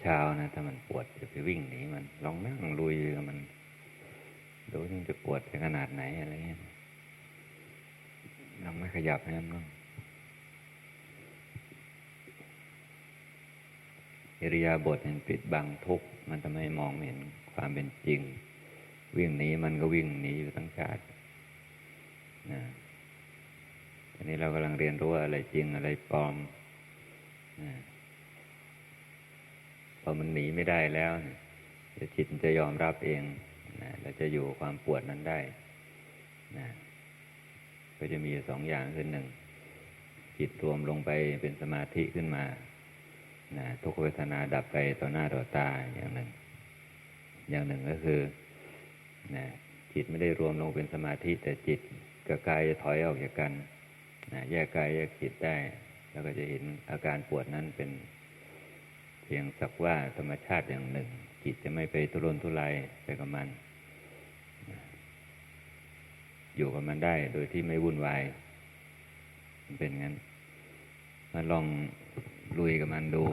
เช้านะถ้ามันปวดจะไปวิ่งหนีมันลองนั่งลุยกับมันดูมันจะปวดขนาดไหนอะไรเงี้ยลองไม่ขยับนะน้องอิริยาบถเห็นปิดบังทุกมันทำให้มองไม่เห็นความเป็นจริง วิ่งหนีมันก็วิ่งหนีอยู่ทั้งชาตินะทีนี้เรากำลังเรียนรู้อะไรจริงอะไรปลอมนะ พอมันหนีไม่ได้แล้วจิตมันจะยอมรับเองนะแล้วจะอยู่ความปวดนั้นได้นะก็จะมีอยู่สองอย่างคือหนึ่ง จิตรวมลงไปเป็นสมาธิขึ้นมานะทุกเวทนาดับไปต่อหน้าต่อตาอย่างหนึ่ง อย่างหนึ่งก็คือนะจิตไม่ได้รวมลงเป็นสมาธิ แต่จิตกับกายจะถอยออกจากกันนะแยกกายแยกจิตได้ แล้วก็จะเห็นอาการปวดนั้นเป็น พียงสักว่าธรรมชาติอย่างหนึ่ง จิตจะไม่ไปทุรนทุรายไปกับมัน อยู่กับมันได้โดยที่ไม่วุ่นวาย มันเป็นงั้นมาลองลุยกับมันดู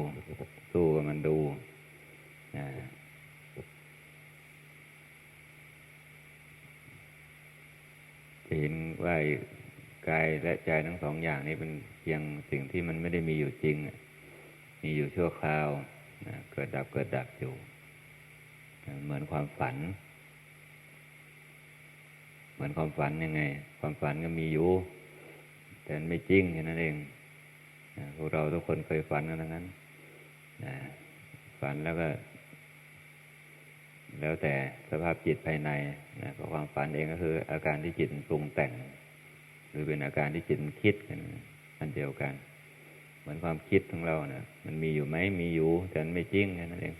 สู้กับมันดูนะจะเห็นว่ากายและใจทั้งสองอย่างนี้เป็นเพียงสิ่งที่มันไม่ได้มีอยู่จริง มีอยู่ชั่วคราว เกิดดับเกิดดับอยู่ เหมือนความฝัน เหมือนความฝันยังไง ความฝันก็มีอยู่ แต่ไม่จริงแค่นั้นเองพวกเราทุกคนเคยฝันกันทั้งนั้นฝันแล้วก็ แล้วแต่สภาพจิตภายในนะเพราะความฝันเองก็คือ อาการที่จิตปรุงแต่ง หรือเป็นอาการที่จิตคิดกันอันเดียวกัน มือนความคิดของเราเนะ่ะ มันมีอยู่ไหมมีอยู่แต่มันไม่จริงแค่นั้นเอง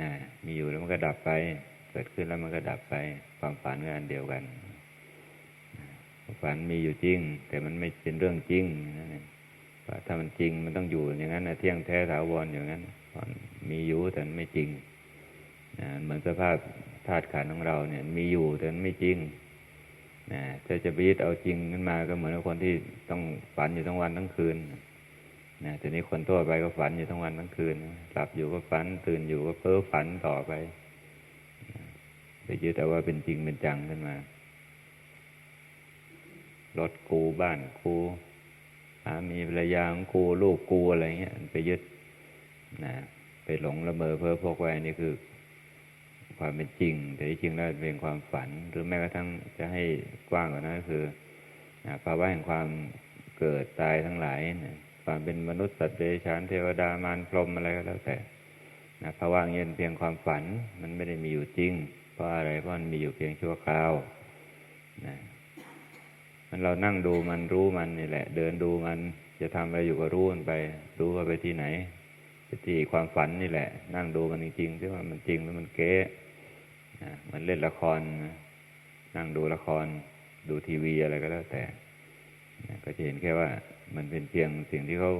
นะมีอยู่แล้วมันก็ดับไป เกิดขึ้นแล้วมันก็ดับไป ความฝันก็อันเดียวกันฝันมีอยู่จริง แต่มันไม่เป็นเรื่องจริงนั่นเองถ้ามันจริงมันต้องอยู่อย่างนั้นนะเที่ยงแท้ถาวรอย่างนั้นมีอยู่แต่ไม่จริงนะเหมือนสภาพธาตุขันธ์ของเราเนี่ย มีอยู่แต่ไม่จริงนะจะจะไปยึดเอาจริงขึ้นมาก็เหมือนคนที่ต้องฝันอยู่ทั้งวันทั้งคืน นะทีนี้คนทั่วไปก็ฝันอยู่ทั้งวันทั้งคืน หลับอยู่ก็ฝัน ตื่นอยู่ก็เพ้อฝันต่อไป ไปยึดแต่ว่าเป็นจริงเป็นจังขึ้นมา รถกูบ้านกูสามีภรรยาของกูลูกกูอะไรเงี้ยไปยึดนะไปหลงละเมอเพ้อพกไว้นี่คือ ความเป็นจริง แต่ที่จริงแล้วเป็นความฝัน หรือแม้กระทั่งจะให้กว้างกว่านั้นก็คือภาวะแห่งความเกิดตายทั้งหลายนะ ความเป็นมนุษย์สัตว์เดรัจฉานเทวดามารพรหมอะไรก็แล้วแต่นะภาวะเงี้ยเพียงความฝันมันไม่ได้มีอยู่จริง เพราะอะไรเพราะมันมีอยู่เพียงชั่วคราวนะมันเรานั่งดูมันรู้มันนี่แหละ เดินดูมันจะทำอะไรอยู่ก็รู้มันไป รู้ว่าไปที่ไหนไปที่ความฝันนี่แหละ นั่งดูมันจริงๆที่ว่ามันจริงแล้วมันเก๊นะมันเล่นละคร นั่งดูละคร ดูทีวีอะไรก็แล้วแต่นะก็จะเห็นแค่ว่ามันเป็นเพียงสิ่งที่เขา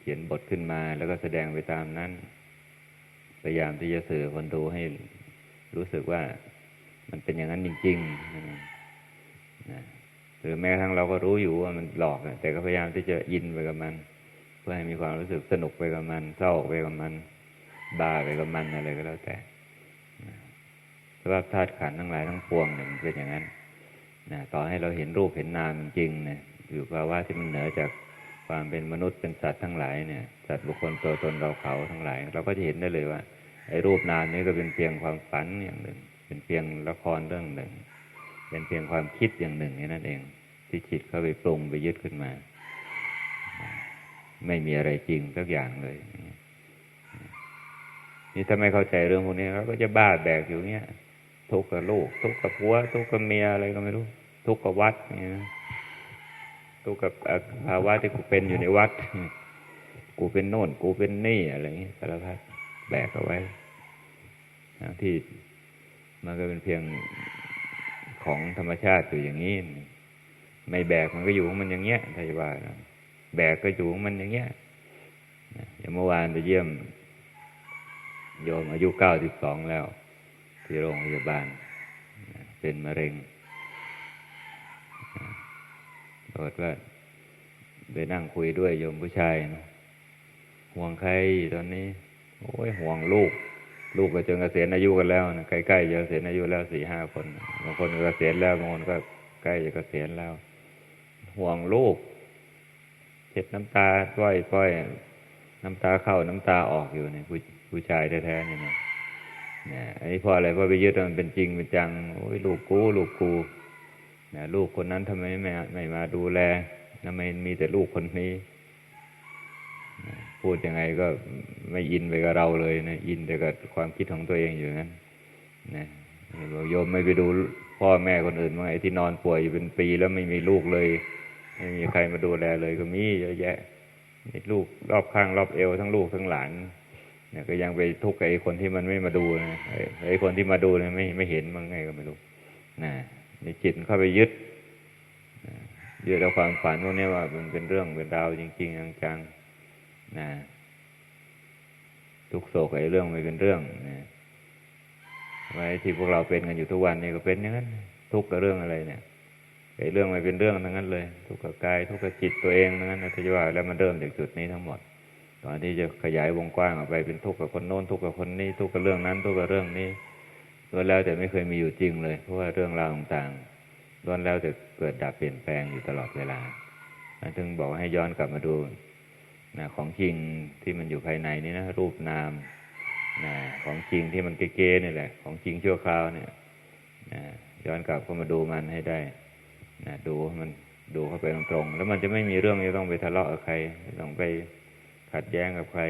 เขียนบทขึ้นมา แล้วก็แสดงไปตามนั้น พยายามที่จะสื่อคนดูให้รู้สึกว่ามันเป็นอย่างนั้นจริงๆหรือแม้กระทั่งเราก็รู้อยู่ว่ามันหลอกแต่ก็พยายามที่จะยินไปกับมัน เพื่อให้มีความรู้สึกสนุกไปกับมัน เศร้าไปกับมันบ้าไปกับมันอะไรก็แล้วแต่สภาพธาตุขันทั้งหลายทั้งปวงเนี่ยมันเป็นอย่างนั้นนะต่อให้เราเห็นรูปเห็นนามจริงเนี่ย อยู่ภาวะที่มันเหนือจากความเป็นมนุษย์เป็นสัตว์ทั้งหลายเนี่ยสัตว์บุคคลตัวตนเราเขาทั้งหลาย เราก็จะเห็นได้เลยว่าไอ้รูปนามนี้ก็เป็นเพียงความฝันอย่างหนึ่ง เป็นเพียงละครเรื่องหนึ่ง เป็นเพียงความคิดอย่างหนึ่งนั่นเอง ที่จิตเข้าไปปรุงไปยึดขึ้นมา ไม่มีอะไรจริงสักอย่างเลย นี่ถ้าไม่เข้าใจเรื่องพวกนี้เขาก็จะบ้าแบกอยู่เนี้ยทุกข์กับลูก ทุกข์กับผัว ทุกข์กับเมียอะไรก็ไม่รู้ ทุกข์กับวัดเนี่ย ทุกข์กับภาวะที่กูเป็นอยู่ในวัด กูเป็นโน่น กูเป็นนี่อะไรอย่างนี้สารพัดแบกเอาไว้ที่มันก็เป็นเพียงของธรรมชาติอยู่อย่างนี้ ไม่แบกมันก็อยู่ของมันอย่างเงี้ยถ้าจะว่าแบกก็อยู่ของมันอย่างเงี้ยอย่างเมื่อวานไปเยี่ยม โยมอายุเก้าสิบสองแล้ว ที่โรงพยาบาล เป็นมะเร็ง ปรากฏว่าไปนั่งคุยด้วยโยมผู้ชายนะห่วงใครตอนนี้ โอ้ยห่วงลูก ลูกก็จนเกษียณอายุกันแล้วนะใกล้ๆจะเกษียณอายุแล้วสี่ห้าคนบางคนก็เกษียณแล้วบางคนก็ใกล้จะเกษียณแล้ว ห่วงลูกเช็ดน้ำตาป้อยป้อยน้ำตาเข้าน้ำตาออกอยู่เนี่ยผู้ผู้ชายแท้ๆนี่นะเนี่ยอันนี้เพราะอะไรเพราะไปยึดมันเป็นจริงเป็นจังโอ้ยลูกกูลูกกู นะลูกคนนั้นทำไมไม่ไม่มาดูแลทำไมมีแต่ลูกคนนี้ พูดยังไงก็ไม่อินไปกับเราเลยนะอินแต่กับความคิดของตัวเองอยู่นั้นนะบอกโยมไม่ไปดูพ่อแม่คนอื่นมั้งไอ้ที่นอนป่วยอยู่เป็นปีแล้วไม่มีลูกเลย ไม่มีใครมาดูแลเลยก็มีเยอะแยะมีลูกรอบข้างรอบเอวทั้งลูกทั้งหลานเนี่ยก็ยังไปทุกข์กับไอ้คนที่มันไม่มาดูนะไอ้คนที่มาดูเนี่ยไม่ไม่เห็นมั้งไงก็ไม่รู้นะ ในจิตเข้าไปยึดยึดเอาความฝันพวกนี้ว่ามันเป็นเรื่องเป็นราวจริง ๆ จังๆนะทุกโศกไอ้เรื่องไม่เป็นเรื่องนะไว้ที่พวกเราเป็นกันอยู่ทุกวันนี้ก็เป็นอย่างนั้น ทุกข์กับเรื่องอะไรเนี่ยไอ้เรื่องไม่เป็นเรื่องทั้งนั้นเลย ทุกข์กับกาย ทุกข์กับจิตตัวเองทั้งนั้นนะที่ว่าแล้วมันเริ่มจากจุดนี้ทั้งหมดตอนที่จะขยายวงกว้างออกไปเป็นทุกข์กับคนโน้นทุกข์กับคนนี้ ทุกข์กับเรื่องนั้น ทุกข์กับเรื่องนี้ ล้วนแล้วแต่ไม่เคยมีอยู่จริงเลย เพราะว่าเรื่องราวต่างๆล้วนแล้วแต่เกิดดับเปลี่ยนแปลงอยู่ตลอดเวลาถึงบอกให้ย้อนกลับมาดูนะของจริงที่มันอยู่ภายในนี้นะรูปนามนะของจริงที่มันเก๊ๆนี่แหละ ของจริงชั่วคราวเนี่ยนะย้อนกลับเข้ามาดูมันให้ได้นะดูมันดูเข้าไปตรงๆ แล้วมันจะไม่มีเรื่องที่ต้องไปทะเลาะกับใคร ต้องไปขัดแย้งกับใคร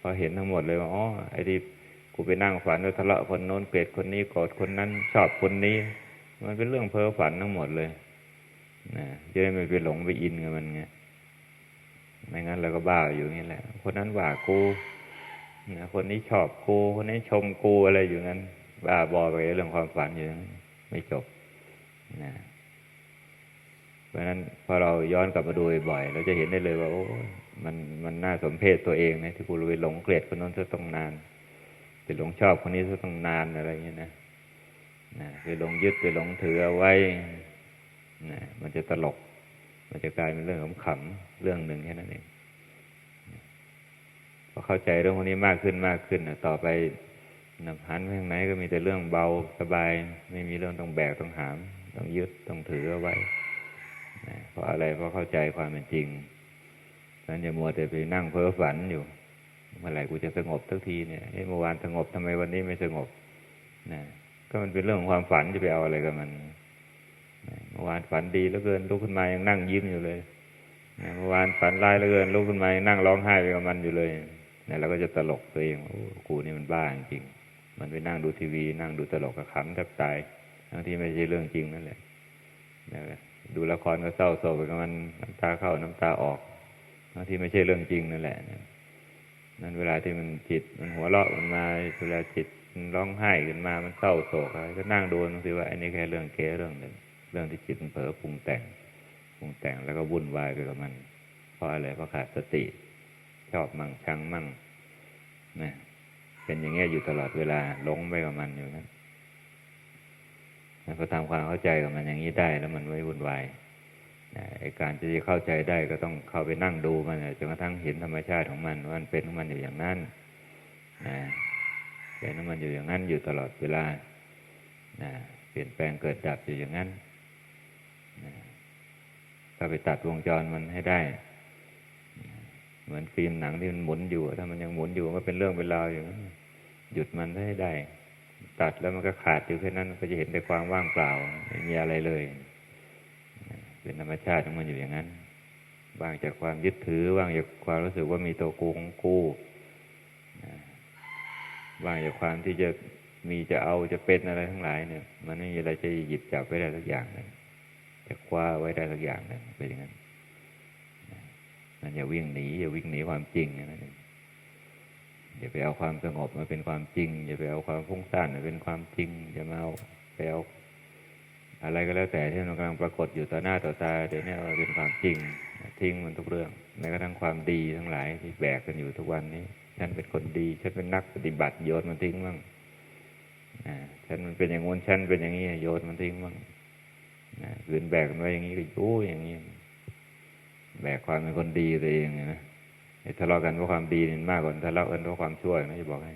พอเห็นทั้งหมดเลยว่าอ๋อไอ้ที่ กูไปนั่งฝันว่าทะเลาะคนโน้นเกลียดคนนี้โกรธคนนั้นชอบคนนี้ มันเป็นเรื่องเพ้อฝันทั้งหมดเลยนะจะได้ไม่ไปหลงไปอินกับมันไงไม่งั้นเราก็บ้าอยู่นี่แหละ คนนั้นว่ากูนะคนนี้ชอบกู คนนี้ชมกูอะไรอยู่นั้นบ้าบอไปเรื่องความฝันอยู่นั้ไม่จบนะเพราะฉะนั้นพอเราย้อนกลับมาดูบ่อยเราจะเห็นได้เลยว่าโอ้มันมันน่าสมเพชตัวเองนะที่กูไปหลงเกลียดคนนั้นซะต้องนาน ไปหลงชอบคนนี้ซะต้องนานอะไรอย่างนี้นะนะไปหลงยึดไปหลงถือเอาไว้นะมันจะตลก มันจะกลายเป็นเรื่องขำๆเรื่องหนึ่งแค่นั้นเองพอเข้าใจเรื่องพวกนี้มากขึ้นมากขึ้นนะต่อไปนำหันไปทางไหนก็มีแต่เรื่องเบาสบาย ไม่มีเรื่องต้องแบกต้องหาม ต้องยึดต้องถือเอาไว้นะเพราะอะไรเพราะเข้าใจความเป็นจริงนั้นอย่ามัวแต่ไปนั่งเพ้อฝันอยู่ เมื่อไหร่กูจะสงบทักทีเนี่ยเมื่อวานสงบทำไมวันนี้ไม่สงบนะก็มันเป็นเรื่องของความฝันจะไปเอาอะไรกับมันเมื่อวานฝันดีแล้วเกินลุกขึ้นมายังนั่งยิ้มอยู่เลยเมื่อวานฝันร้ายแล้วเกินลุกขึ้นมายังนั่งร้องไห้ไปกับมันอยู่เลยเนี่ยเราก็จะตลกตัวเองโอ้กูนี่มันบ้าจริงมันไปนั่งดูทีวี นั่งดูตลกกับขำแทบตายทั้งที่ไม่ใช่เรื่องจริงนั่นแหละดูละครก็เศร้าโศกไปกับมันน้ำตาเข้าน้ำตาออกทั้งที่ไม่ใช่เรื่องจริงนั่นแหละ นั่นเวลาที่มันจิตมันหัวเราะมันมาเวลาจิตร้องไห้ขึ้นมา มันเศร้าโศกอะไรก็นั่งดูนึกสิว่าอันนี้แค่เรื่องเก๋เรื่องหนึ่งเรื่องที่จิตมันเผลอปรุงแต่งปรุงแต่งแล้วก็วุ่นวายไปกับมัน เพราะอะไรเพราะขาดสติ ชอบมั่งชังมั่งนะเป็นอย่างเงี้ยอยู่ตลอดเวลาหลงไปกับมันอยู่นั้นพอทำความเข้าใจกับมันอย่างนี้ได้ แล้วมันไม่วุ่นวาย การที่จะเข้าใจได้ก็ต้องเข้าไปนั่งดูมันจนกระทั่งเห็นธรรมชาติของมันว่ามันเป็นของมันอยู่อย่างนั้นนะเป็นของมันอยู่อย่างนั้นอยู่ตลอดเวลานะเปลี่ยนแปลงเกิดดับอยู่อย่างนั้นนะก็ไปตัดวงจรมันให้ได้ เหมือนฟิล์มหนังที่มันหมุนอยู่ ถ้ามันยังหมุนอยู่ก็เป็นเรื่องเป็นราวอยู่หยุดมันให้ได้ ตัดแล้วมันก็ขาดอยู่แค่นั้นก็จะเห็นแต่ความว่างเปล่าไม่มีอะไรเลย เป็นธรรมชาติของมันอยู่อย่างนั้นว่างจากความยึดถือว่างจากความรู้สึกว่ามีตัวกูของกูว่างจากความที่จะมีจะเอาจะเป็นอะไรทั้งหลายเนี่ย มันไม่มีอะไรจะหยิบจับไว้ได้สักอย่างเลยจะคว้าไว้ได้สักอย่างเลยเป็นอย่างนั้นมันอย่าวิ่งหนีอย่าวิ่งหนีความจริงนะอย่าไปเอาความสงบมาเป็นความจริง อย่าไปเอาความฟุ้งซ่านมาเป็นความจริงอย่ามาเอาไปเอา อะไรก็แล้วแต่ที่มันกำลังปรากฏอยู่ต่อหน้าต่อตาเดี๋ยวนี้มันเป็นความจริงทิ้งมันทุกเรื่องแม้กระทั่งความดีทั้งหลายที่แบกกันอยู่ทุกวันนี้ ฉันเป็นคนดี ฉันเป็นนักปฏิบัติโยนมันทิ้งบ้างฉันมันเป็นอย่างงู้นฉันเป็นอย่างนี้โยนมันทิ้งบ้างขืนแบกมันไว้อย่างนี้ก็โอ้อย่างนี้แบกความเป็นคนดีตัวเองนะทะเลาะกันเพราะความดีนี่มากกว่าทะเลาะกันเพราะความชั่วนะจะบอกให้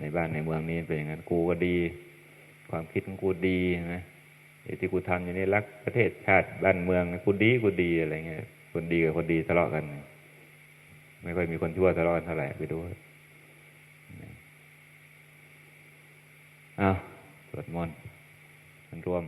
ในบ้านในเมืองนี้เป็นอย่างนั้นกูก็ดี ความคิดของกูดีนะ ที่กูทำอยู่นี่รักประเทศชาติบ้านเมืองกูดีกูดีอะไรเงี้ยคนดีกับคนดีทะเลาะกัน ไม่ค่อยมีคนชั่วทะเลาะกันเท่าไหร่ไปดูอ้าวสวดมนต์มันรวม